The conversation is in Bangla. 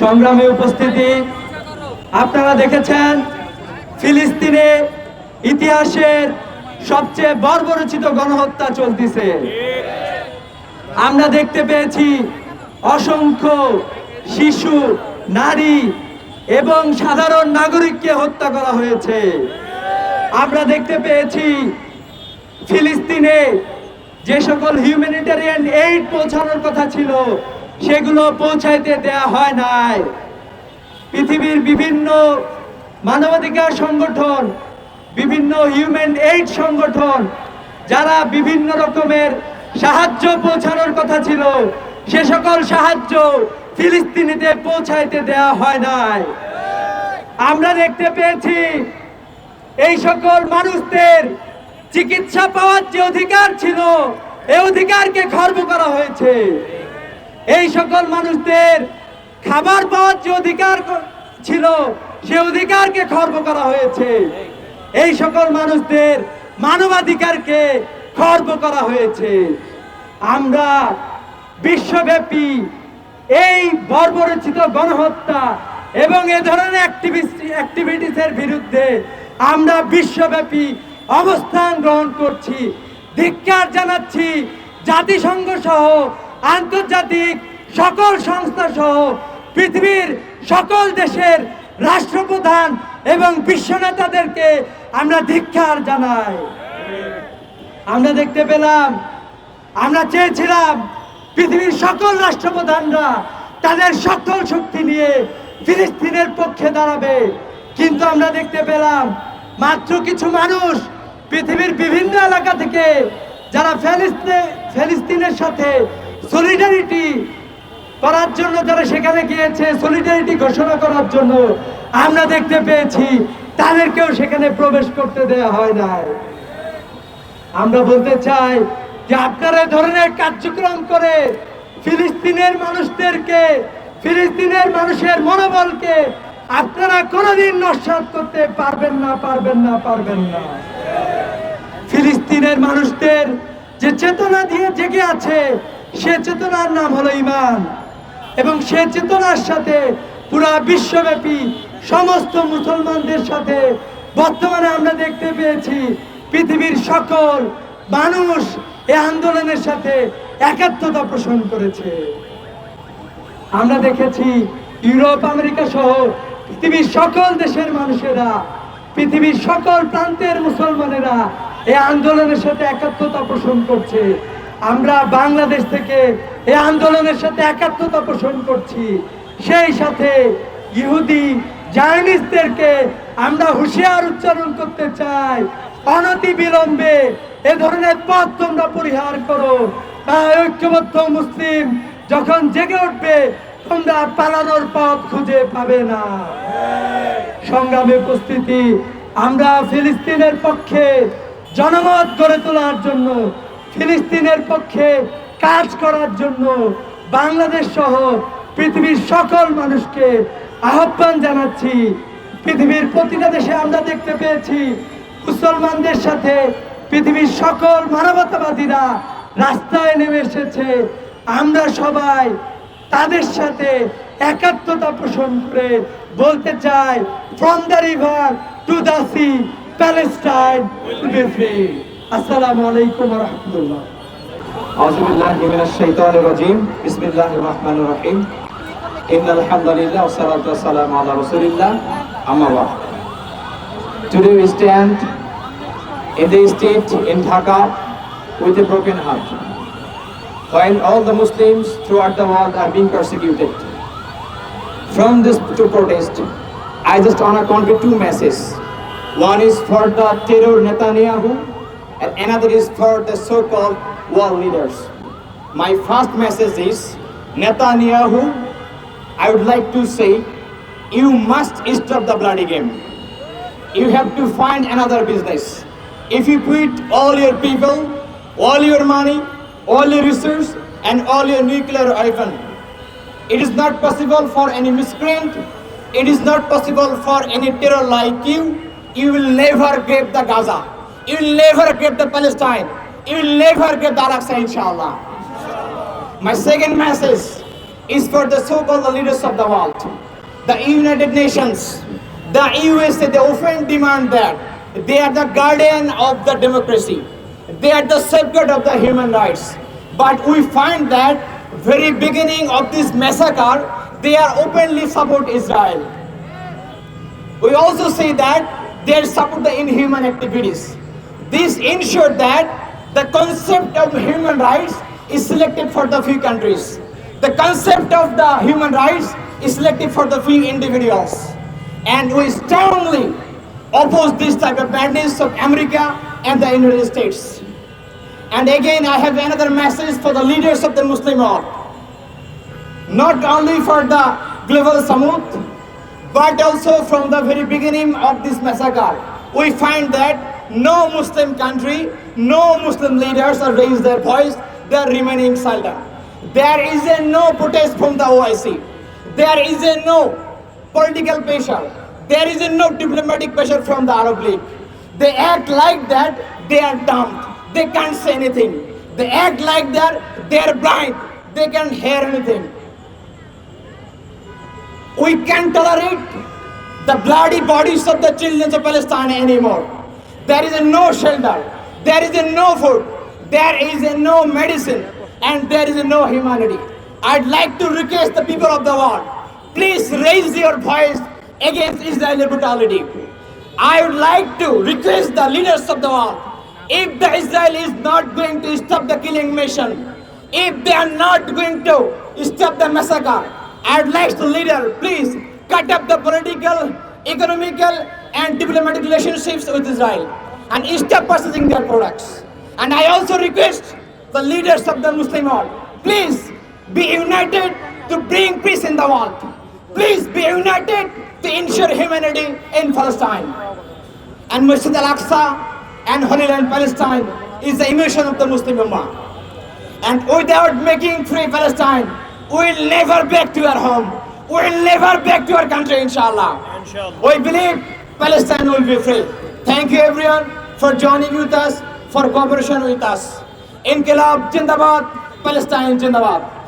সংগ্রামে উপস্থিতি। আপনারা দেখেছেন ফিলিস্তিনে ইতিহাসের সবচেয়ে বর্বরচিত গণহত্যা চলতেছে। আমরা দেখতে পেয়েছি অসংখ্য শিশু, নারী এবং সাধারণ নাগরিককে হত্যা করা হয়েছে। আমরা দেখতে পেয়েছি ফিলিস্তিনে যে সকল হিউম্যানিটারিয়ান এইড পৌঁছানোর কথা ছিল সেগুলো পৌঁছাইতে দেয়া হয় নাই। পৃথিবীর বিভিন্ন মানবাধিকার সংগঠন, বিভিন্ন হিউম্যান এইড সংগঠন, যারা বিভিন্ন রকমের সাহায্য পৌঁছানোর কথা ছিল, সে সকল সাহায্য ফিলিস্তিনিতে পৌঁছাইতে দেয়া হয় নাই। আমরা দেখতে পেয়েছি, এই সকল মানুষদের চিকিৎসা পাওয়ার যে অধিকার ছিল এই অধিকারকে খর্ব করা হয়েছে। এই সকল মানুষদের খাবার পাওয়ার যে অধিকার ছিল, সে অধিকারকে খর্ব করা হয়েছে। এই সকল মানুষদের মানবাধিকারকে খর্ব করা হয়েছে। আমরা বিশ্বব্যাপী এই বর্বরচিত গণহত্যা এবং এ ধরনের অ্যাক্টিভিটিসের বিরুদ্ধে আমরা বিশ্বব্যাপী অবস্থান গ্রহণ করছি। ধিক্কার জানাচ্ছি জাতিসংঘ সহ আন্তর্জাতিক সকল সংস্থা সহ পৃথিবীর সকল দেশের রাষ্ট্রপ্রধান এবং বিশ্ব নেতাদেরকে আমরা ধিক্কার জানাই। আমরা দেখতে পেলাম, আমরা চেয়েছিলাম পৃথিবীর সকল রাষ্ট্রপ্রধানরা তাদের সকল শক্তি নিয়ে ফিলিস্তিনের পক্ষে দাঁড়াবে। কিন্তু আমরা দেখতে পেলাম, মাত্র কিছু মানুষ পৃথিবীর বিভিন্ন এলাকা থেকে যারা ফিলিস্তিনে ফিলিস্তিনের সাথে সলিডারিটি করার জন্য যারা সেখানে গিয়েছে সলিডারিটি ঘোষণা করার জন্য আমরা দেখতে পেয়েছি, তাদেরকেও সেখানে প্রবেশ করতে দেওয়া হয় নাই। আমরা বলতে চাই যে আপনারা ধরনের কার্যক্রম করে ফিলিস্তিনের মানুষদেরকে, ফিলিস্তিনের মানুষের মনোবলকে আপনারা কোনোদিন নস্বাত করতে পারবেন না পারবেন না পারবেন না। ফিলিস্তিনের মানুষদের যে চেতনা দিয়ে জেগে আছে সে চেতনার নাম হলো ইমান এবং সে চেতনার সাথে পুরা বিশ্বব্যাপী সমস্ত মুসলমানদের সাথে বর্তমানে আমরা দেখতে পেয়েছি পৃথিবীর সকল মানুষ এই আন্দোলনের সাথে একাত্মতা পোষণ করেছে। আমরা দেখেছি ইউরোপ, আমেরিকা সহ পৃথিবীর সকল দেশের মানুষেরা, পৃথিবীর সকল প্রান্তের মুসলমানেরা এই আন্দোলনের সাথে একাত্মতা পোষণ করছে। আমরা বাংলাদেশ থেকে এই আন্দোলনের সাথে একাত্মতা পোষণ করছি। সেই সাথে ইহুদি জার্নিস্টদেরকে আমরা হুঁশিয়ার উচ্চারণ করতে চাই। অনতি বিলম্বে এ ধরনের পথ তোমরা পরিহার করো। তাই ঐক্যবদ্ধ মুসলিম যখন জেগে উঠবে, তোমরা পালানোর পথ খুঁজে পাবে না। সংগ্রামে উপস্থিতি, আমরা ফিলিস্তিনের পক্ষে জনমত গড়ে তোলার জন্য ফিলিস্তিনের পক্ষে কাজ করার জন্য বাংলাদেশ সহ পৃথিবীর সকল মানুষকে আহ্বান জানাচ্ছি। পৃথিবীর প্রতিটা দেশে আমরা দেখতে পেয়েছি মুসলমানদের সাথে পৃথিবীর সকল মানবতাবাদীরা রাস্তায় নেমে এসেছে। আমরা সবাই তাদের সাথে একাত্মতা পোষণ করে বলতে চাই from the river to the sea Palestine will be free আসসালামু আলাইকুম রহমতুল্লাহ أعوذ بالله من الشيطان الرجيم بسم الله الرحمن الرحيم إن الحمد لله والصلاة والسلام على رسول الله أما بعد Today we stand in the state in Dhaka with a broken heart while all the Muslims throughout the world are being persecuted. From this to protest, I just want to convey two messages. One is for the terror Netanyahu and another is for the so-called world leaders. My first message is Netanyahu, I would like to say, you must stop the bloody game. You have to find another business. If you quit all your people, all your money, all your resources, and all your nuclear weapon, it is not possible for any miscreant. It is not possible for any terror like you. You will never get the Gaza. You will never get the Palestine. You will never get the Al-Aqsa, inshallah. My second message is for the so-called leaders of the world. The United Nations, the USA, they often demand that they are the guardian of the democracy. They are the safeguard of the human rights. But we find that very beginning of this massacre, they are openly support Israel. We also say that they support the inhuman activities. This ensured that the concept of human rights is selected for the few countries. The concept of the human rights is selected for the few individuals. And we strongly oppose this type of madness of America and the United States. And again, I have another message for the leaders of the Muslim world. Not only for the global Samut, but also from the very beginning of this massacre, we find that no Muslim country, no Muslim leaders are raised their voice, they are remaining silent. There is a no protest from the OIC. There is a no political pressure. There is a no diplomatic pressure from the Arab League. They act like that, they are dumb. They can't say anything. They act like that, they are blind. They can't hear anything. We can't tolerate the bloody bodies of the children of Palestine anymore. There is no shelter, there is no food, there is no medicine, and there is no humanity. I'd like to request the people of the world, please raise your voice against Israeli brutality. I would like to request the leaders of the world, if the Israel is not going to stop the killing mission, if they are not going to stop the massacre, I'd like the leader, please cut up the political, economical, and diplomatic relationships with Israel and stop purchasing their products. And I also request the leaders of the Muslim world, please be united to bring peace in the world. Please be united to ensure humanity in Palestine. And Masjid al-Aqsa and Holy Land Palestine is the emotion of the Muslim Ummah. And without making free Palestine, we'll never back to our home. We'll never back to our country, inshallah. We believe Palestine will be free. Thank you everyone for joining with us, for cooperation with us. Inqilab Jindabad, Palestine Jindabad.